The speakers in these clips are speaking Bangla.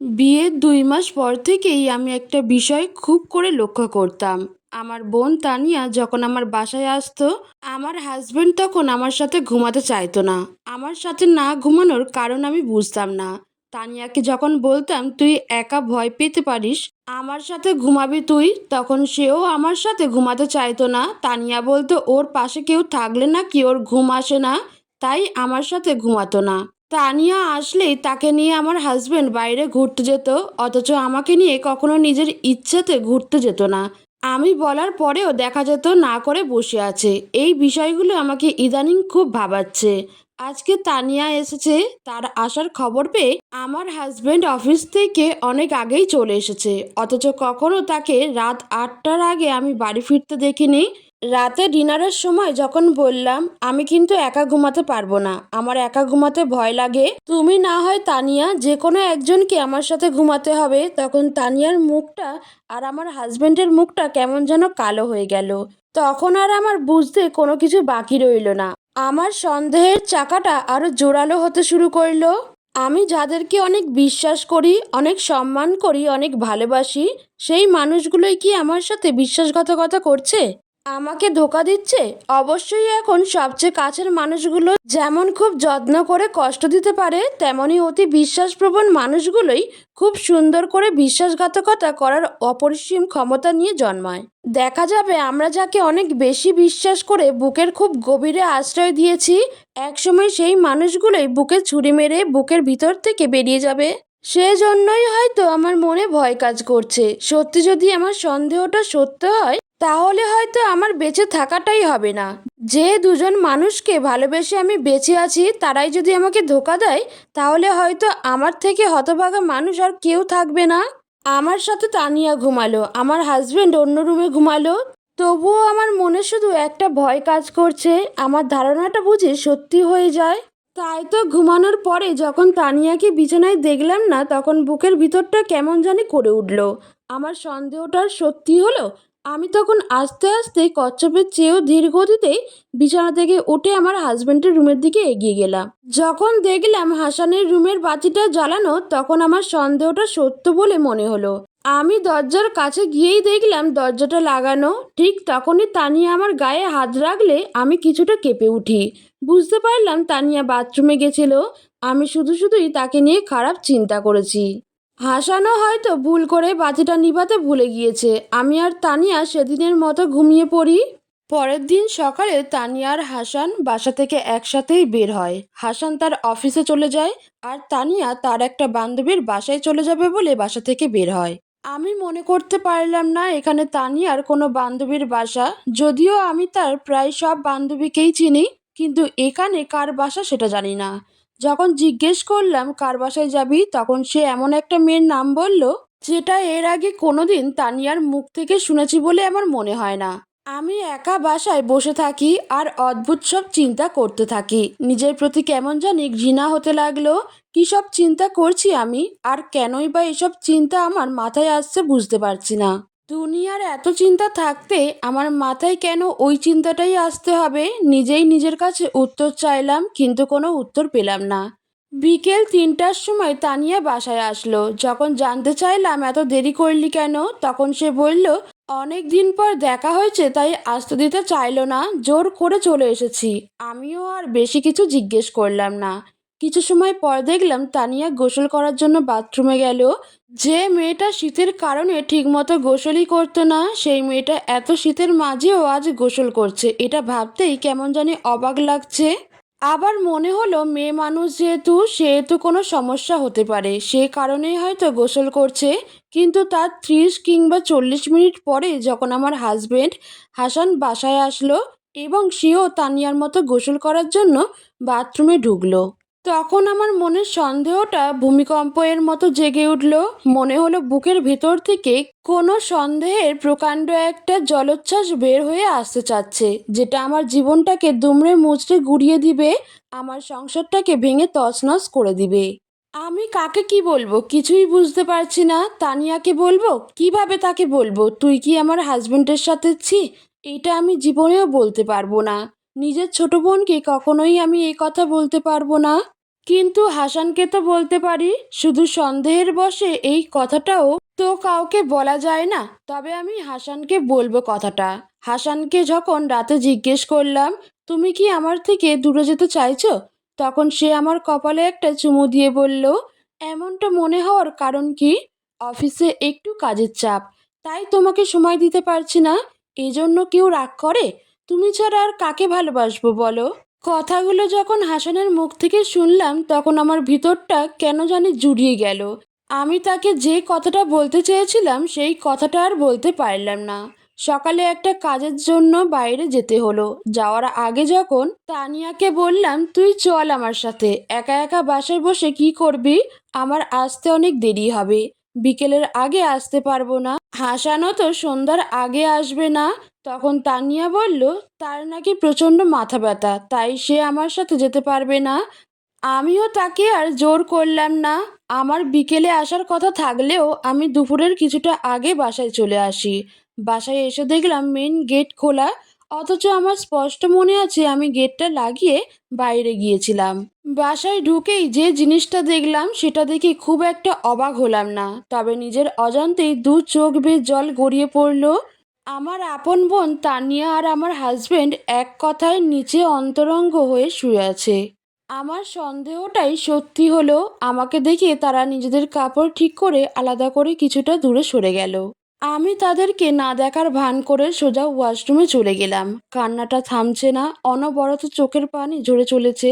বিয়ের দুই মাস পর থেকেই আমি একটা বিষয় খুব করে লক্ষ্য করতাম। আমার বোন তানিয়া যখন আমার বাসায় আসতো, আমার হাজবেন্ড তখন আমার সাথে ঘুমাতে চাইতো না। আমার সাথে না ঘুমানোর কারণ আমি বুঝতাম না। তানিয়াকে যখন বলতাম, তুই একা ভয় পেতে পারিস, আমার সাথে ঘুমাবি তুই? তখন সেও আমার সাথে ঘুমাতে চাইতো না। তানিয়া বলতো, ওর পাশে কেউ থাকলে না কি ওর ঘুম আসে না? তাই আমার সাথে ঘুমাতো না। তানিয়া আসলেই তাকে নিয়ে আমার হাজব্যান্ড বাইরে ঘুরতে যেত, অথচ আমাকে নিয়ে কখনো নিজের ইচ্ছাতে ঘুরতে যেত না। আমি বলার পরেও দেখা যেত না করে বসে আছে। এই বিষয়গুলো আমাকে ইদানিং খুব ভাবাচ্ছে। আজকে তানিয়া এসেছে, তার আসার খবর পেয়ে আমার হাজব্যান্ড অফিস থেকে অনেক আগেই চলে এসেছে। অথচ কখনো তাকে রাত আটটার আগে আমি বাড়ি ফিরতে দেখিনি। রাতে ডিনারের সময় যখন বললাম, আমি কিন্তু একা ঘুমাতে পারব না। আমার একা ঘুমাতে ভয় লাগে। তুমি না হয় তানিয়া, যে কোনো একজনকে আমার সাথে ঘুমাতে হবে। তখন তানিয়ার মুখটা আর আমার হাজবেন্ডের মুখটা কেমন যেন কালো হয়ে গেল। তখন আর আমার বুঝতে কোনো কিছু বাকি রইল না। আমার সন্দেহের চাকাটা আরও জোরালো হতে শুরু করল। আমি যাদেরকে অনেক বিশ্বাস করি, অনেক সম্মান করি, অনেক ভালোবাসি, সেই মানুষগুলোই কি আমার সাথে বিশ্বাসঘাতকতা করছে? আমাকে ধোকা দিচ্ছে? অবশ্যই এখন সবচেয়ে কাছের মানুষগুলো যেমন খুব যত্ন করে কষ্ট দিতে পারে, তেমনি অতি বিশ্বাসপ্রবণ মানুষগুলোই খুব সুন্দর করে বিশ্বাসঘাতকতা করার অপরিসীম ক্ষমতা নিয়ে জন্মায়। দেখা যাবে আমরা যাকে অনেক বেশি বিশ্বাস করে বুকের খুব গভীরে আশ্রয় দিয়েছি, একসময় সেই মানুষগুলোই বুকে ছুরি মেরে বুকের ভিতর থেকে বেরিয়ে যাবে। সেজন্যই হয়তো আমার মনে ভয় কাজ করছে। সত্যি যদি আমার সন্দেহটা সত্য হয় তাহলে হয়তো আমার বেঁচে থাকাটাই হবে না। যে দুজন মানুষকে ভালোবেসে আমি বেঁচে আছি, তারাই যদি আমাকে ধোকা দেয়, তাহলে হয়তো আমার থেকে হতভাগা মানুষ আর কেউ থাকবে না। আমার সাথে তানিয়া ঘুমালো, আমার হাজবেন্ড অন্য রুমে ঘুমালো। তবুও আমার মনে শুধু একটা ভয় কাজ করছে, আমার ধারণাটা বুঝি সত্যি হয়ে যায়। তাই তো ঘুমানোর পরে যখন তানিয়াকে বিছানায় দেখলাম না, তখন বুকের ভিতরটা কেমন জানি করে উঠল। আমার সন্দেহটার সত্যি হলো? আমি তখন আস্তে আস্তে কচ্ছপের চেয়েও ধীর গতিতে বিছানা থেকে উঠে আমার হাজব্যান্ডের রুমের দিকে এগিয়ে গেলাম। যখন দেখলাম হাসানের রুমের বাতিটা জ্বালানো, তখন আমার সন্দেহটা সত্য বলে মনে হলো। আমি দরজার কাছে গিয়েই দেখলাম দরজাটা লাগানো, ঠিক তখনই তানিয়া আমার গায়ে হাত রাখলে আমি কিছুটা কেঁপে উঠি। বুঝতে পারলাম তানিয়া বাথরুমে গেছিল। আমি শুধু শুধুই তাকে নিয়ে খারাপ চিন্তা করেছি। হাসানও হয়তো ভুল করে বাতিটা নিভাতে ভুলে গিয়েছে। আমি আর তানিয়া সেদিনের মতো ঘুমিয়ে পড়ি। পরের দিন সকালে তানিয়া আর হাসান বাসা থেকে একসাথেই বের হয়। হাসান তার অফিসে চলে যায় আর তানিয়া তার একটা বান্ধবীর বাসায় চলে যাবে বলে বাসা থেকে বের হয়। আমি মনে করতে পারলাম না এখানে তানিয়ার কোনো বান্ধবীর বাসা। যদিও আমি তার প্রায় সব বান্ধবীকেই চিনি, কিন্তু এখানে কার বাসা সেটা জানি না। যখন জিজ্ঞেস করলাম, কার বাসায় যাবি? তখন সে এমন একটা মেয়ের নাম বলল, যেটা এর আগে কোনোদিন তানিয়ার মুখ থেকে শুনেছি বলে আমার মনে হয় না। আমি একা বাসায় বসে থাকি আর অদ্ভুত সব চিন্তা করতে থাকি। নিজের প্রতি কেমন জানি ঘৃণা হতে লাগল। কী সব চিন্তা করছি আমি? আর কেনই বা এসব চিন্তা আমার মাথায় আসছে বুঝতে পারছি না। দুনিয়ার এত চিন্তা থাকতে আমার মাথায় কেন ওই চিন্তাটাই আসতে হবে? নিজেই নিজের কাছে উত্তর চাইলাম, কিন্তু কোনো উত্তর পেলাম না। বিকেল তিনটার সময় তানিয়া বাসায় আসলো। যখন জানতে চাইলাম এত দেরি করলি কেন, তখন সে বলল, অনেক দিন পর দেখা হয়েছে, তাই আসতে দিতে চাইলো না। জোর করে চলে এসেছি। আমিও আর বেশি কিছু জিজ্ঞেস করলাম না। কিছু সময় পর দেখলাম তানিয়া গোসল করার জন্য বাথরুমে গেল। যে মেয়েটা শীতের কারণে ঠিকমতো গোসলই করতো না, সেই মেয়েটা এত শীতের মাঝেও আজ গোসল করছে। এটা ভাবতেই কেমন জানি অবাক লাগছে। আবার মনে হলো মেয়ে মানুষ যেহেতু, সেহেতু কোনো সমস্যা হতে পারে। সে কারণেই হয়তো গোসল করছে। কিন্তু তার ত্রিশ কিংবা চল্লিশ মিনিট পরে যখন আমার হাজবেন্ড হাসান বাসায় আসলো এবং সেও তানিয়ার মতো গোসল করার জন্য বাথরুমে ঢুকলো। তখন আমার মনের সন্দেহটা ভূমিকম্প এর মতো জেগে উঠল। মনে হলো বুকের ভেতর থেকে কোনো সন্দেহের প্রকাণ্ড একটা জলোচ্ছ্বাস বের হয়ে আসতে চাচ্ছে, যেটা আমার জীবনটাকে দুমড়ে মুচড়ে গুড়িয়ে দিবে, আমার সংসারটাকে ভেঙে তছনছ করে দিবে। আমি কাকে কি বলব কিছুই বুঝতে পারছি না, তানিয়াকে বলব? কীভাবে তাকে বলব? তুই কি আমার হাজবেন্ডের সাথে ছি? এটা আমি জীবনেও বলতে পারব না। নিজের ছোট বোনকে কখনোই আমি এই কথা বলতে পারব না। কিন্তু হাসানকে তো বলতে পারি, শুধু সন্দেহের বশে এই কথাটাও তো কাউকে বলা যায় না। তবে আমি হাসানকে বলব কথাটা। হাসানকে যখন রাতে জিজ্ঞেস করলাম, তুমি কি আমার থেকে দূরে যেতে চাইছো? তখন সে আমার কপালে একটা চুমু দিয়ে বলল, এমনটা মনে হওয়ার কারণ কি? অফিসে একটু কাজের চাপ। তাই তোমাকে সময় দিতে পারছি না। এই জন্য কেউ রাগ করে? তুমি ছাড়া আর কাকে ভালোবাসবো বলো? কথাগুলো যখন হাসানের মুখ থেকে শুনলাম, তখন আমার ভিতরটা কেন জানি জুড়িয়ে গেল। আমি তাকে যে কথাটা বলতে চেয়েছিলাম, সেই কথাটা আর বলতে পারলাম না। সকালে একটা কাজের জন্য বাইরে যেতে হলো। যাওয়ার আগে যখন তানিয়াকে বললাম, তুই চল আমার সাথে। একা একা বাসায় বসে কি করবি? আমার আসতে অনেক দেরি হবে। বিকেলের আগে আসতে পারব না। হাসানো তো সন্ধ্যার আগে আসবে না। তখন তানিয়া বলল, তার নাকি প্রচণ্ড মাথা ব্যথা, তাই সে আমার সাথে যেতে পারবে না। আমিও তাকে আর জোর করলাম না। আমার বিকেলে আসার কথা থাকলেও আমি দুপুরের কিছুটা আগে বাসায় চলে আসি। বাসায় এসে দেখলাম মেন গেট খোলা। অথচ আমার স্পষ্ট মনে আছে আমি গেটটা লাগিয়ে বাইরে গিয়েছিলাম। বাসায় ঢুকেই যে জিনিসটা দেখলাম সেটা দেখে খুব একটা অবাক হলাম না। তবে নিজের অজান্তেই দু চোখ বেয়ে জল গড়িয়ে পড়ল। আমার আপন বোন তানিয়া আর আমার হাজবেন্ড এক কথায় নিচে অন্তরঙ্গ হয়ে শুয়ে আছে। আমার সন্দেহটাই সত্যি হলো, আমাকে দেখে তারা নিজেদের কাপড় ঠিক করে আলাদা করে কিছুটা দূরে সরে গেল। আমি তাদেরকে না দেখার ভান করে সোজা ওয়াশরুমে চলে গেলাম। কান্নাটা থামছে না, অনবরত চোখের পানি ঝরে চলেছে।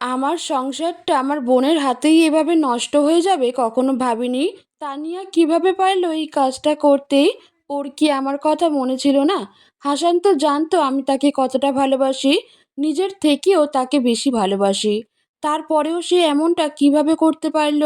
আমার সংসারটা আমার বোনের হাতেই এভাবে নষ্ট হয়ে যাবে কখনো ভাবিনি। তানিয়া কীভাবে পারল এই কাজটা করতে? ওর কি আমার কথা মনে ছিল না? হাসান তো জানতো আমি তাকে কতটা ভালোবাসি, নিজের থেকেও তাকে বেশি ভালোবাসি। তারপরেও সে এমনটা কীভাবে করতে পারল?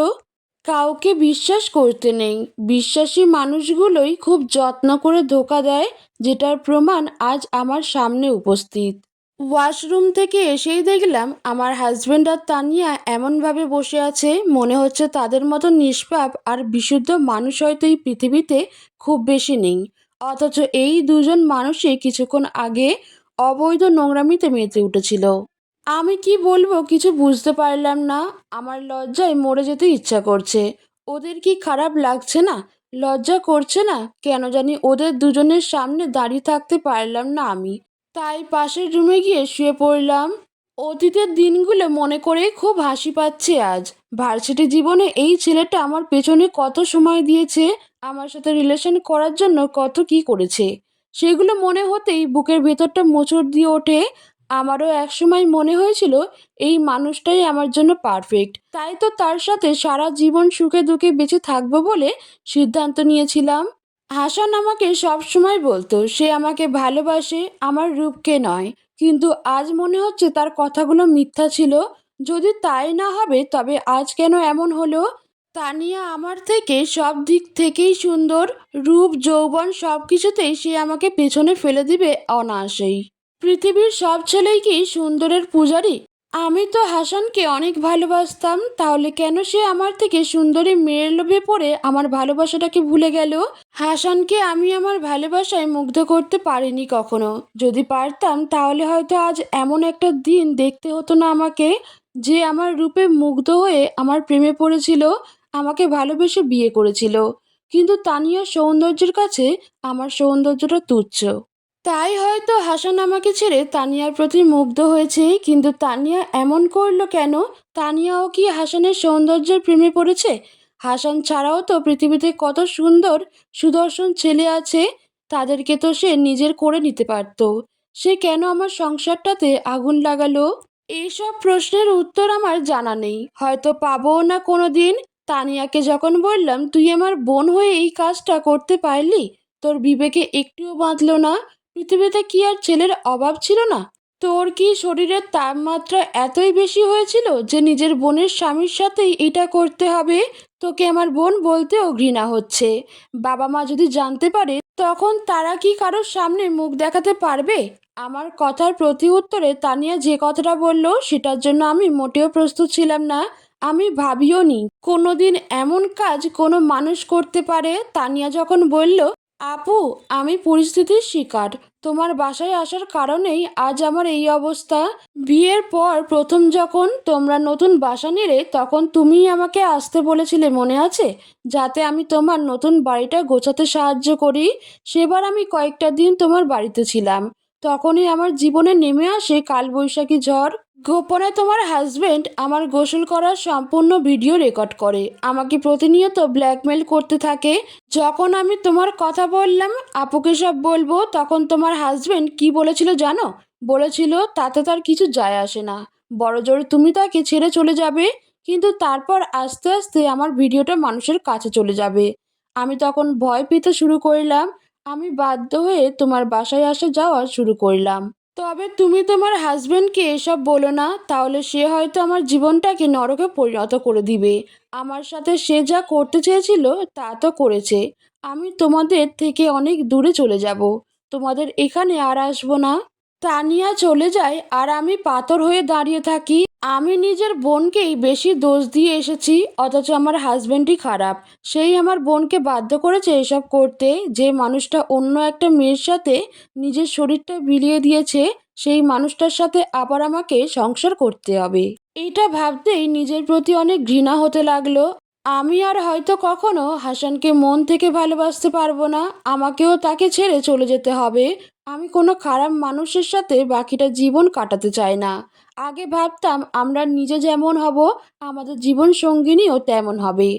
কাউকে বিশ্বাস করতে নেই। বিশ্বাসী মানুষগুলোই খুব যত্ন করে ধোকা দেয়, যেটার প্রমাণ আজ আমার সামনে উপস্থিত। ওয়াশরুম থেকে এসেই দেখলাম আমার হাজব্যান্ড আর তানিয়া এমনভাবে বসে আছে, মনে হচ্ছে তাদের মতো নিষ্পাপ আর বিশুদ্ধ মানুষ হয়তো এই পৃথিবীতে খুব বেশি নেই। অথচ এই দুজন মানুষই কিছুক্ষণ আগে অবৈধ নোংরামিতে মেতে উঠেছিল। আমি কি বলব, কিছু বুঝতে পারলাম না। আমার লজ্জায় মরে যেতে ইচ্ছা করছে। ওদের কি খারাপ লাগছে না? লজ্জা করছে না? কেন জানি ওদের দুজনের সামনে দাঁড়িয়ে থাকতে পারলাম না আমি। তাই পাশের রুমে গিয়ে শুয়ে পড়লাম। অতীতের দিনগুলো মনে করে খুব হাসি পাচ্ছে আজ। ভার্সিটি জীবনে এই ছেলেটা আমার পেছনে কত সময় দিয়েছে, আমার সাথে রিলেশন করার জন্য কত কি করেছে। সেগুলো মনে হতেই বুকের ভেতরটা মোচড় দিয়ে ওঠে। আমারও একসময় মনে হয়েছিল, এই মানুষটাই আমার জন্য পারফেক্ট তাই তো তার সাথে সারা জীবন সুখে দুঃখে বেঁচে থাকব বলে সিদ্ধান্ত নিয়েছিলাম। হাসান আমাকে সব সময় বলতো, সে আমাকে ভালোবাসে, আমার রূপকে নয়। কিন্তু আজ মনে হচ্ছে তার কথাগুলো মিথ্যা ছিল। যদি তাই না হবে, তবে আজ কেন এমন হলো? তানিয়া আমার থেকে সব দিক থেকেই সুন্দর। রূপ, যৌবন সব কিছুতেই সে আমাকে পেছনে ফেলে দিবে অনায়াসেই। পৃথিবীর সব ছেলেই কি সুন্দরের পূজারি? আমি তো হাসানকে অনেক ভালোবাসতাম, তাহলে কেন সে আমার থেকে সুন্দরী মেয়ের লোভে পড়ে আমার ভালোবাসাটাকে ভুলে গেল? হাসানকে আমি আমার ভালোবাসায় মুগ্ধ করতে পারিনি কখনো। যদি পারতাম, তাহলে হয়তো আজ এমন একটা দিন দেখতে হতো না আমাকে, যে আমার রূপে মুগ্ধ হয়ে আমার প্রেমে পড়েছিল, আমাকে ভালোবেসে বিয়ে করেছিল। কিন্তু তানিয়ার সৌন্দর্যের কাছে আমার সৌন্দর্যটা তুচ্ছ। তাই হয়তো হাসান আমাকে ছেড়ে তানিয়ার প্রতি মুগ্ধ হয়েছে কিন্তু তানিয়া এমন করল কেন? তানিয়াও কি হাসানের সৌন্দর্যের প্রেমে পড়েছে? হাসান ছাড়াও তো পৃথিবীতে কত সুন্দর সুদর্শন ছেলে আছে, তাদেরকে তো সে নিজের করে নিতে পারত। সে কেন আমার সংসারটাতে আগুন লাগালো? এইসব প্রশ্নের উত্তর আমার জানা নেই। হয়তো পাবো না কোনো দিন তানিয়াকে যখন বললাম, তুই আমার বোন হয়ে এই কাজটা করতে পারলি? তোর বিবেকে একটুও বাঁধলো না? পৃথিবীতে কি আর ছেলের অভাব ছিল না? তোর কি শরীরের তাপমাত্রা এতই বেশি হয়েছিল যে নিজের বোনের স্বামীর সাথেই এটা করতে হবে? তোকে আমার বোন বলতেও ঘৃণা হচ্ছে। বাবা মা যদি জানতে পারে, তখন তারা কি কারোর সামনে মুখ দেখাতে পারবে? আমার কথার প্রতি উত্তরে তানিয়া যে কথাটা বলল, সেটার জন্য আমি মোটেও প্রস্তুত ছিলাম না। আমি ভাবিও নি, কোনোদিন এমন কাজ কোনো মানুষ করতে পারে? তানিয়া যখন বলল আপু, আমি পরিস্থিতির শিকার। তোমার বাসায় আসার কারণেই আজ আমার এই অবস্থা। বিয়ের পর প্রথম যখন তোমরা নতুন বাসা নিলে, তখন তুমিই আমাকে আসতে বলেছিলে, মনে আছে? যাতে আমি তোমার নতুন বাড়িটা গোছাতে সাহায্য করি। সেবার আমি কয়েকটা দিন তোমার বাড়িতে ছিলাম। তখনই আমার জীবনে নেমে আসে কালবৈশাখী ঝড়। গোপনে তোমার হাজবেন্ড আমার গোসল করার সম্পূর্ণ ভিডিও রেকর্ড করে। আমাকে প্রতিনিয়ত ব্ল্যাকমেল করতে থাকে। যখন আমি তোমার কথা বললাম, আপুকে সব বলব, তখন তোমার হাজবেন্ড কি বলেছিল জানো? বলেছিল, তাতে তার কিছু যায় আসে না। বড় জোর তুমি তাকে ছেড়ে চলে যাবে, কিন্তু তারপর আস্তে আস্তে আমার ভিডিওটা মানুষের কাছে চলে যাবে। আমি তখন ভয় পেতে শুরু করলাম। আমি বাধ্য হয়ে তোমার বাসায় আসা যাওয়া শুরু করলাম। তবে তুমি তোমার হাজব্যান্ডকে এসব বলো না, তাহলে সে হয়তো আমার জীবনটাকে নরকে পরিণত করে দিবে। আমার সাথে সে যা করতে চেয়েছিল, তা তো করেছে। আমি তোমাদের থেকে অনেক দূরে চলে যাব। তোমাদের এখানে আর আসব না। তানিয়া চলে যায় আর আমি পাথর হয়ে দাঁড়িয়ে থাকি। আমি নিজের বোনকেই বেশি দোষ দিয়ে এসেছি, অথচ আমার হাজব্যান্ডই খারাপ। সেই আমার বোনকে বাধ্য করেছে এসব করতে, যে মানুষটা অন্য একটা মেয়ের সাথে নিজের শরীরটা বিলিয়ে দিয়েছে, সেই মানুষটার সাথে আবার আমাকে সংসার করতে হবে। এইটা ভাবতেই নিজের প্রতি অনেক ঘৃণা হতে লাগল। আমি আর হয়তো কখনো হাসানকে মন থেকে ভালোবাসতে পারব না, আমাকেও তাকে ছেড়ে চলে যেতে হবে। আমি কোনো খারাপ মানুষের সাথে বাকিটা জীবন কাটাতে চাই না। আগে ভাবতাম আমরা নিজে যেমন হব, আমাদের জীবন সঙ্গিনীও তেমন হবে।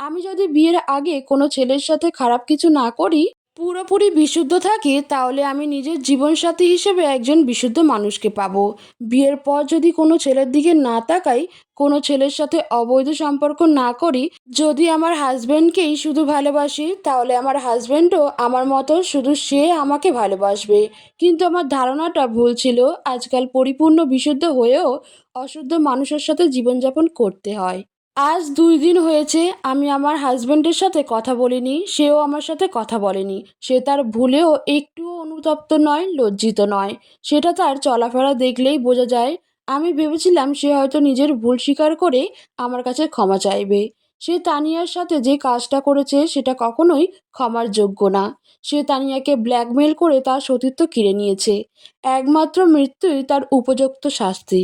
আমি যদি বিয়ের আগে কোনো ছেলের সাথে খারাপ কিছু না করি পুরোপুরি বিশুদ্ধ থাকি, তাহলে আমি নিজের জীবনসাথী হিসেবে একজন বিশুদ্ধ মানুষকে পাবো। বিয়ের পর যদি কোনো ছেলের দিকে না তাকাই, কোনো ছেলের সাথে অবৈধ সম্পর্ক না করি, যদি আমার হাজব্যান্ডকেই শুধু ভালোবাসি, তাহলে আমার হাজব্যান্ডও আমার মতো শুধু সে আমাকে ভালোবাসবে। কিন্তু আমার ধারণাটা ভুল ছিল। আজকাল পরিপূর্ণ বিশুদ্ধ হয়েও অশুদ্ধ মানুষের সাথে জীবনযাপন করতে হয়। আজ দুই দিন হয়েছে আমি আমার হাজবেন্ডের সাথে কথা বলিনি, সেও আমার সাথে কথা বলেনি। সে তার ভুলেও একটুও অনুতপ্ত নয়, লজ্জিত নয়। সেটা তার চলাফেরা দেখলেই বোঝা যায়। আমি ভেবেছিলাম সে হয়তো নিজের ভুল স্বীকার করে আমার কাছে ক্ষমা চাইবে। সে তানিয়ার সাথে যে কাজটা করেছে, সেটা কখনোই ক্ষমার যোগ্য না। সে তানিয়াকে ব্ল্যাকমেল করে তার সতীত্ব কিনে নিয়েছে। একমাত্র মৃত্যুই তার উপযুক্ত শাস্তি।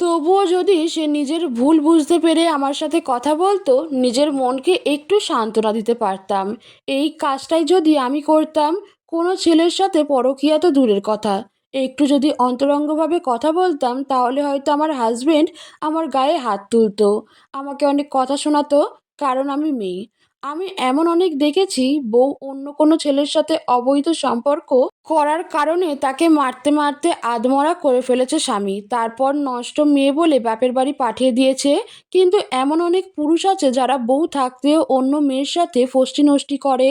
তবুও যদি সে নিজের ভুল বুঝতে পেরে আমার সাথে কথা বলতো, নিজের মনকে একটু সান্ত্বনা দিতে পারতাম। এই কাজটাই যদি আমি করতাম, কোনো ছেলের সাথে পরকীয়া তো দূরের কথা। একটু যদি অন্তরঙ্গভাবে কথা বলতাম, তাহলে হয়তো আমার হাজবেন্ড আমার গায়ে হাত তুলতো। আমাকে অনেক কথা শোনাতো, কারণ আমি মেয়ে। আমি এমন অনেক দেখেছি, বউ অন্য কোনো ছেলের সাথে অবৈধ সম্পর্ক করার কারণে তাকে মারতে মারতে আধমরা করে ফেলেছে স্বামী। তারপর নষ্ট মেয়ে বলে বাপের বাড়ি পাঠিয়ে দিয়েছে। কিন্তু এমন অনেক পুরুষ আছে যারা বউ থাকতেও অন্য মেয়ের সাথে ফষ্টি নষ্টি করে।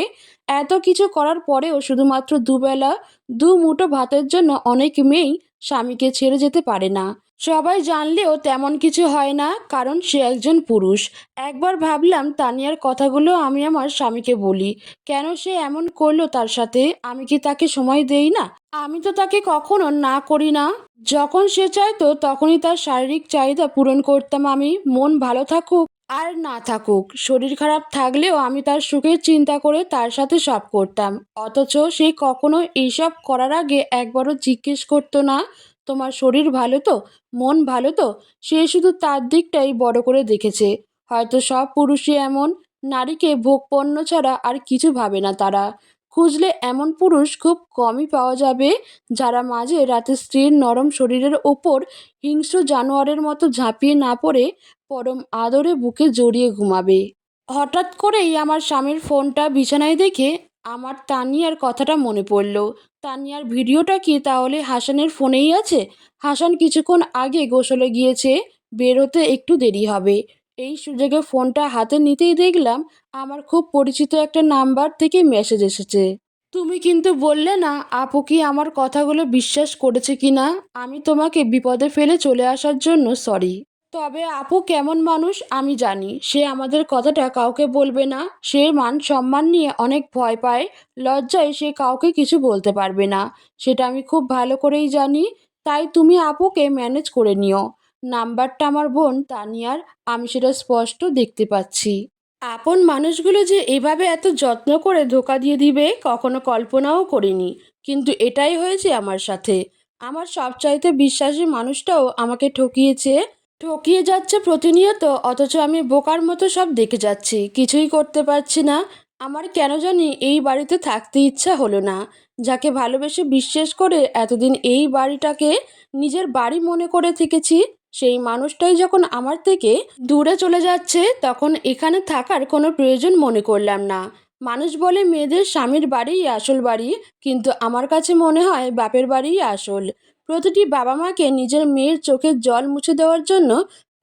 এত কিছু করার পরেও শুধুমাত্র দুবেলা দু মুঠো ভাতের জন্য অনেক মেয়েই স্বামীকে ছেড়ে যেতে পারে না। সবাই জানলেও তেমন কিছু হয় না, কারণ সে একজন পুরুষ। একবার ভাবলাম তানিয়ার কথাগুলো আমি আমার স্বামীকে বলি। কেন সে এমন করল তার সাথে? আমি কি তাকে সময় দেই না? আমি তো তাকে কখনো না করি না। যখন সে চাইতো তখনই তার শারীরিক চাহিদা পূরণ করতাম আমি। মন ভালো থাকুক আর না থাকুক। শরীর খারাপ থাকলেও আমি তার সুখের চিন্তা করে তার সাথে সব করতাম। অথচ সে কখনো এইসব করার আগে একবারও জিজ্ঞেস করতো না। তোমার শরীর ভালো তো? মন ভালো তো? সে শুধু তার দিকটাই বড় করে দেখেছে। হয়তো সব পুরুষই এমন। নারীকে ভোগপণ্য ছাড়া আর কিছু ভাবে না তারা। খুঁজলে এমন পুরুষ খুব কমই পাওয়া যাবে, যারা মাঝে রাতে স্ত্রীর নরম শরীরের ওপর হিংস্র জানোয়ারের মতো ঝাঁপিয়ে না পড়ে, পরম আদরে বুকে জড়িয়ে ঘুমাবে। হঠাৎ করেই আমার স্বামীর ফোনটা বিছানায় দেখে আমার তানিয়ার কথাটা মনে পড়ল। তানিয়ার ভিডিওটা কি তাহলে হাসানের ফোনেই আছে? হাসান কিছুক্ষণ আগে গোসলে গিয়েছে, বেরোতে একটু দেরি হবে। এই সুযোগে ফোনটা হাতে নিতেই দেখলাম আমার খুব পরিচিত একটা নাম্বার থেকে মেসেজ এসেছে। তুমি কিন্তু বললে না, আপু কি আমার কথাগুলো বিশ্বাস করেছে কি না আমি তোমাকে বিপদে ফেলে চলে আসার জন্য সরি। তবে আপু কেমন মানুষ আমি জানি। সে আমাদের কথাটা কাউকে বলবে না। সে মান সম্মান নিয়ে অনেক ভয় পায়। লজ্জায় সে কাউকে কিছু বলতে পারবে না। সেটা আমি খুব ভালো করেই জানি। তাই তুমি আপুকে ম্যানেজ করে নিও। নাম্বারটা আমার বোন তানিয়ার। আমি সেটা স্পষ্ট দেখতে পাচ্ছি। আপন মানুষগুলো যে এভাবে এত যত্ন করে ধোকা দিয়ে দিবে, কখনো কল্পনাও করিনি। কিন্তু এটাই হয়েছে আমার সাথে। আমার সবচাইতে বিশ্বাসী মানুষটাও আমাকে ঠকিয়েছে। ঠকিয়ে যাচ্ছে প্রতিনিয়ত, অথচ আমি বোকার মতো সব দেখে যাচ্ছি, কিছুই করতে পারছি না। আমার কেন জানি এই বাড়িতে থাকতে ইচ্ছা হলো না। যাকে ভালোবেসে বিশ্বাস করে এতদিন এই বাড়িটাকে নিজের বাড়ি মনে করে থেকেছি, সেই মানুষটাই যখন আমার থেকে দূরে চলে যাচ্ছে, তখন এখানে থাকার কোনো প্রয়োজন মনে করলাম না। মানুষ বলে মেয়েদের স্বামীর বাড়িই আসল বাড়ি, কিন্তু আমার কাছে মনে হয় বাপের বাড়িই আসল। প্রতিটি বাবা মাকে নিজের মেয়ের চোখের জল মুছে দেওয়ার জন্য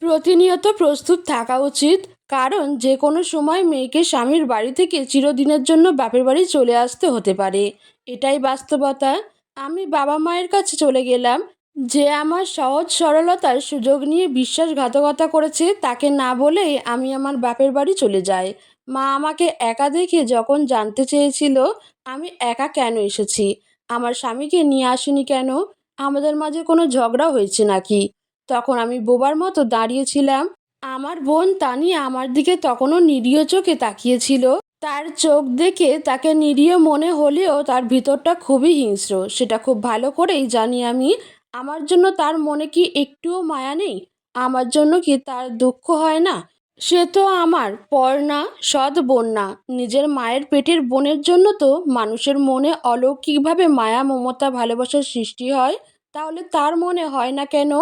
প্রতিনিয়ত প্রস্তুত থাকা উচিত। কারণ যে কোনো সময় মেয়েকে স্বামীর বাড়ি থেকে চিরদিনের জন্য বাপের বাড়ি চলে আসতে হতে পারে। এটাই বাস্তবতা। আমি বাবা মায়ের কাছে চলে গেলাম যে আমার সহজ সরলতার সুযোগ নিয়ে বিশ্বাসঘাতকতা করেছে তাকে না বলেই আমি আমার বাপের বাড়ি চলে যাই। মা আমাকে একা দেখে যখন জানতে চেয়েছিল, আমি একা কেন এসেছি? আমার স্বামীকে নিয়ে আসিনি কেন? আমাদের মাঝে কোনো ঝগড়া হয়েছে নাকি? তখন আমি বোবার মতো দাঁড়িয়েছিলাম আমার বোন তানিয়া আমার দিকে তখনও নিরীহ চোখে তাকিয়েছিল। তার চোখ দেখে তাকে নিরীহ মনে হলেও তার ভিতরটা খুবই হিংস্র। সেটা খুব ভালো করেই জানি আমি। আমার জন্য তার মনে কি একটুও মায়া নেই? আমার জন্য কি তার দুঃখ হয় না? সে তো আমার পর না, সৎ বোন না। নিজের মায়ের পেটের বোনের জন্য তো মানুষের মনে অলৌকিকভাবে মায়া, মমতা, ভালোবাসার সৃষ্টি হয়। তাহলে তার মনে হয় না কেন?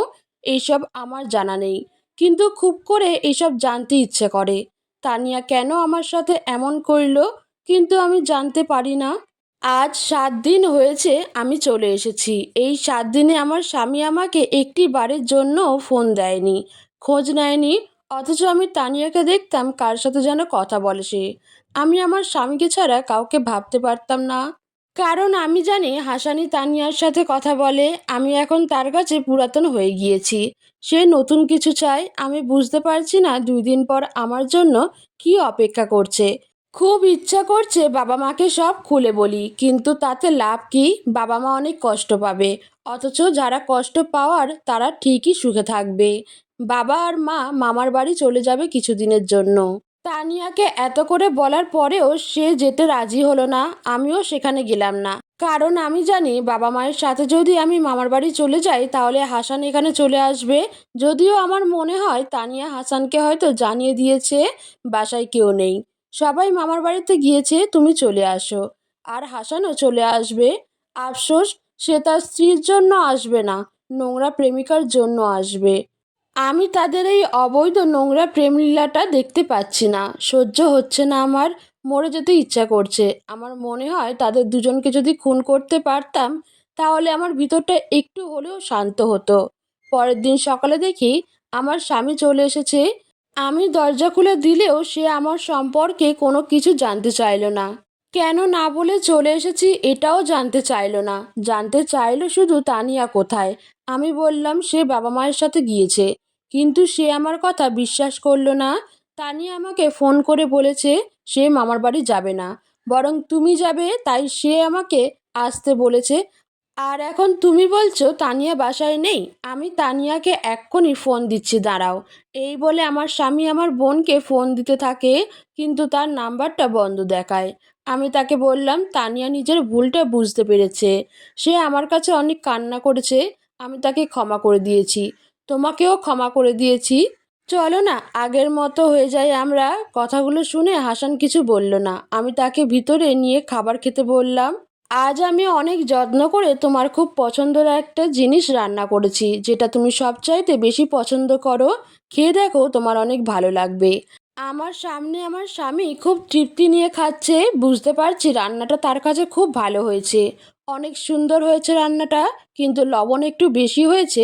এইসব আমার জানা নেই। কিন্তু খুব করে এইসব জানতে ইচ্ছে করে। তানিয়া কেন আমার সাথে এমন করল? কিন্তু আমি জানতে পারি না। আজ সাত দিন হয়েছে আমি চলে এসেছি। এই সাত দিনে আমার স্বামী আমাকে একটি বারের জন্য ফোন দেয়নি। খোঁজ নেয়নি। অথচ আমি তানিয়াকে দেখতাম কার সাথে যেন কথা বলে সে। আমি আমার স্বামীকে ছাড়া কাউকে ভাবতে পারতাম না। কারণ আমি জানি হাসানি তানিয়ার সাথে কথা বলে আমি এখন তার কাছে পুরাতন হয়ে গিয়েছি। সে নতুন কিছু চায়, আমি বুঝতে পারছি না দুই দিন পর আমার জন্য কি অপেক্ষা করছে। খুব ইচ্ছা করছে বাবা মাকে সব খুলে বলি, কিন্তু তাতে লাভ কি? বাবা মা অনেক কষ্ট পাবে, অথচ যারা কষ্ট পাওয়ার তারা ঠিকই সুখে থাকবে। বাবা আর মা মামার বাড়ি চলে যাবে কিছুদিনের জন্য। তানিয়াকে এত করে বলার পরেও সে যেতে রাজি হলো না, আমিও সেখানে গেলাম না। কারণ আমি জানি বাবা মায়ের সাথে যদি আমি মামার বাড়ি চলে যাই, তাহলে হাসান এখানে চলে আসবে। যদিও আমার মনে হয় তানিয়া হাসানকে হয়তো জানিয়ে দিয়েছে, বাসায় কেউ নেই। সবাই মামার বাড়িতে গিয়েছে, তুমি চলে আসো। আর হাসানও চলে আসবে। আফসোস, সে তার স্ত্রীর জন্য আসবে না, নোংরা প্রেমিকার জন্য আসবে। আমি তাদের এই অবৈধ নোংরা প্রেমলীলাটা দেখতে পাচ্ছি না। সহ্য হচ্ছে না আমার, মরে যেতে ইচ্ছা করছে। আমার মনে হয় তাদের দুজনকে যদি খুন করতে পারতাম, তাহলে আমার ভিতরটা একটু হলেও শান্ত হতো। পরের দিন সকালে দেখি আমার স্বামী চলে এসেছে। আমি দরজা খুলে দিলেও সে আমার সম্পর্কে কোনো কিছু জানতে চাইলো না। কেন না বলে চলে এসেছি এটাও জানতে চাইলো না। জানতে চাইলো শুধু তানিয়া কোথায়? আমি বললাম সে বাবা মায়ের সাথে গিয়েছে। কিন্তু সে আমার কথা বিশ্বাস করল না। তানিয়া আমাকে ফোন করে বলেছে সে মামার বাড়ি যাবে না। বরং তুমি যাবে, তাই সে আমাকে আসতে বলেছে। আর এখন তুমি বলছো তানিয়া বাসায় নেই। আমি তানিয়াকে এক্ষুনি ফোন দিচ্ছি, দাঁড়াও। এই বলে আমার স্বামী আমার বোনকে ফোন দিতে থাকে, কিন্তু তার নাম্বারটা বন্ধ দেখায়। আমি তাকে বললাম, তানিয়া নিজের ভুলটা বুঝতে পেরেছে। সে আমার কাছে অনেক কান্না করেছে। আমি তাকে ক্ষমা করে দিয়েছি। তোমাকেও ক্ষমা করে দিয়েছি। চলো না, আগের মতো হয়ে যাই আমরা। কথাগুলো শুনে হাসান কিছু বলল না। আমি তাকে ভিতরে নিয়ে খাবার খেতে বললাম, আজ আমি অনেক যত্ন করে তোমার খুব পছন্দের একটা জিনিস রান্না করেছি, যেটা তুমি সবচাইতে বেশি পছন্দ করো। খেয়ে দেখো, তোমার অনেক ভালো লাগবে। আমার সামনে আমার স্বামী খুব তৃপ্তি নিয়ে খাচ্ছে, বুঝতে পারছি রান্নাটা তার কাছে খুব ভালো হয়েছে। অনেক সুন্দর হয়েছে রান্নাটা, কিন্তু লবণ একটু বেশি হয়েছে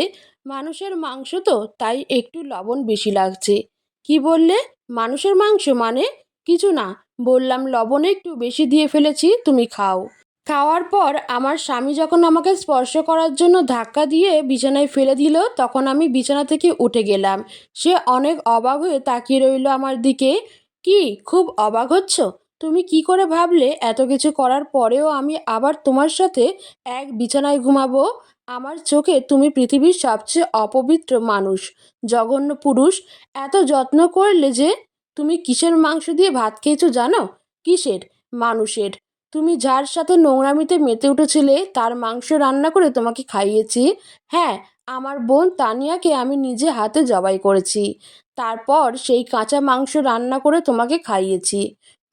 মানুষের মাংস তো, তাই একটু লবণ বেশি লাগছে। কি বললে? মানুষের মাংস মানে? কিছু না, বললাম লবণ একটু বেশি দিয়ে ফেলেছি, তুমি খাও। খাওয়ার পর আমার স্বামী যখন আমাকে স্পর্শ করার জন্য ধাক্কা দিয়ে বিছানায় ফেলে দিল, তখন আমি বিছানা থেকে উঠে গেলাম। সে অনেক অবাক হয়ে তাকিয়ে রইল আমার দিকে। কি, খুব অবাক হচ্ছ? তুমি কি করে ভাবলে, এত কিছু করার পরেও আমি আবার তোমার সাথে এক বিছানায় ঘুমাবো? আমার চোখে তুমি পৃথিবীর সবচেয়ে অপবিত্র মানুষ, জঘন্য পুরুষ। এত যত্ন করলে যে তুমি কিসের মাংস দিয়ে ভাত খেয়েছো জানো? কিসের? মানুষের। তুমি যার সাথে নোংরামিতে মেতে উঠেছিলে, তার মাংস রান্না করে তোমাকে খাইয়েছি। হ্যাঁ আমার বোন তানিয়াকে আমি নিজে হাতে জবাই করেছি। তারপর সেই কাঁচা মাংস রান্না করে তোমাকে খাইয়েছি।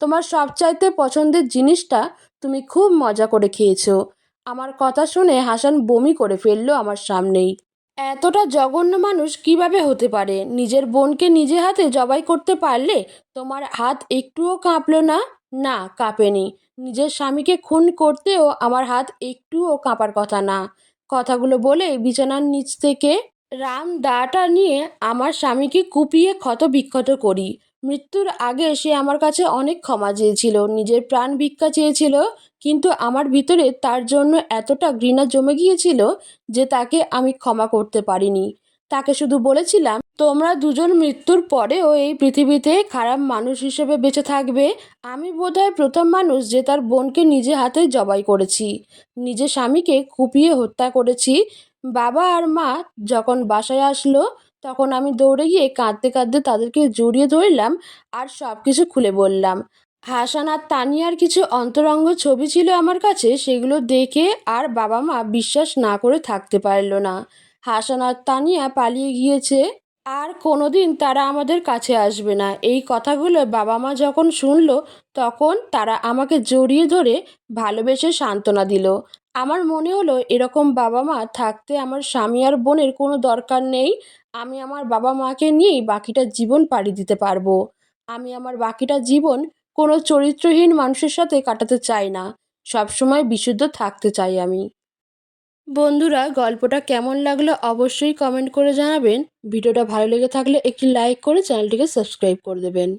তোমার সবচাইতে পছন্দের জিনিসটা তুমি খুব মজা করে খেয়েছো। আমার কথা শুনে হাসান বমি করে ফেলল আমার সামনেই। এতটা জঘন্য মানুষ কীভাবে হতে পারে? নিজের বোনকে নিজে হাতে জবাই করতে পারলে তোমার হাত একটুও কাঁপলো না? না, কাঁপেনি। নিজের স্বামীকে খুন করতেও আমার হাত একটুও কাঁপার কথা না। কথাগুলো বলে বিছানার নিচ থেকে রাম দাটা নিয়ে আমার স্বামীকে কুপিয়ে ক্ষত বিক্ষত করি। মৃত্যুর আগে সে আমার কাছে অনেক ক্ষমা চেয়েছিল, নিজের প্রাণ ভিক্ষা চেয়েছিল, কিন্তু আমার ভিতরে তার জন্য এতটা ঘৃণা জমে গিয়েছিল যে তাকে আমি ক্ষমা করতে পারিনি। তাকে শুধু বলেছিলাম, তোমরা দুজন মৃত্যুর পরেও এই পৃথিবীতে খারাপ মানুষ হিসেবে বেঁচে থাকবে। আমি বোধহয় প্রথম মানুষ যে তার বোনকে নিজে হাতে জবাই করেছি। নিজের স্বামীকে কুপিয়ে হত্যা করেছি। বাবা আর মা যখন বাসায় আসলো তখন আমি দৌড়ে গিয়ে কাঁদতে কাঁদতে তাদেরকে জড়িয়ে ধরলাম আর সব কিছু খুলে বললাম। হাসান আর তানিয়ার কিছু অন্তরঙ্গ ছবি ছিল আমার কাছে, সেগুলো দেখে আর বাবা মা বিশ্বাস না করে থাকতে পারল না। হাসান আর তানিয়া পালিয়ে গিয়েছে, আর কোনোদিন তারা আমাদের কাছে আসবে না। এই কথাগুলো বাবা মা যখন শুনলো, তখন তারা আমাকে জড়িয়ে ধরে ভালোবেসে সান্ত্বনা দিল। আমার মনে হলো এরকম বাবা মা থাকতে আমার স্বামী আর বোনের কোনো দরকার নেই আমি আমার বাবা মাকে নিয়েই বাকিটা জীবন পাড়ি দিতে পারব। আমি আমার বাকিটা জীবন কোনো চরিত্রহীন মানুষের সাথে কাটাতে চাই না। সবসময় বিশুদ্ধ থাকতে চাই আমি। বন্ধুরা, গল্পটা কেমন লাগল অবশ্যই কমেন্ট করে জানাবেন। ভিডিওটা ভালো লেগে থাকলে একটি লাইক করে চ্যানেলটিকে সাবস্ক্রাইব করে দেবেন।